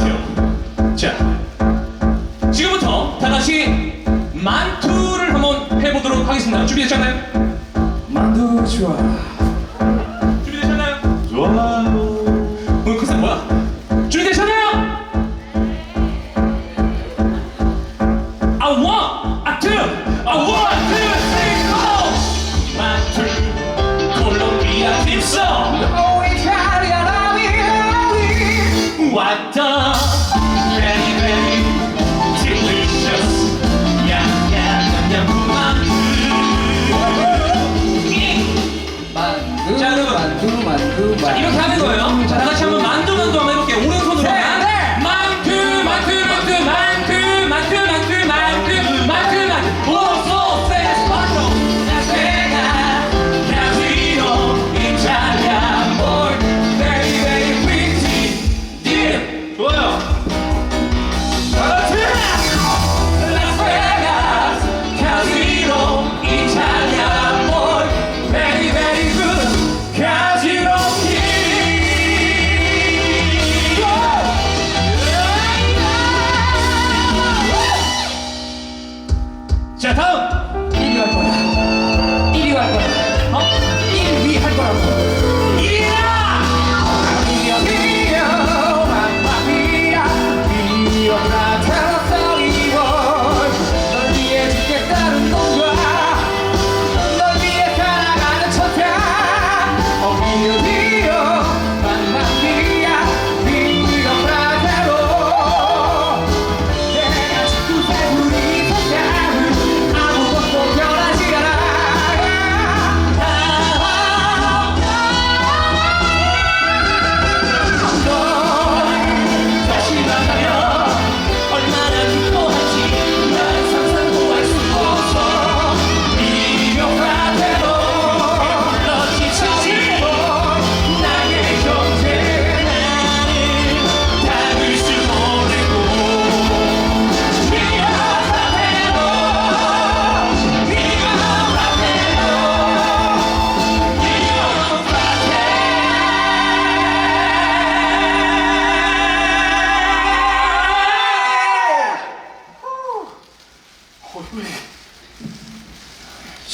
완료. 자, 지금부터 다 같이 만투를 한번 해보도록 하겠습니다. 준비됐잖아요? 만두 좋아. Canada. Canada.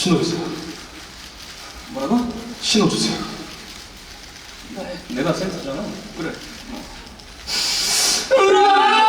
신호주세요. 뭐라고? 신호주세요. 네, 내가 센터잖아. 그래. 어.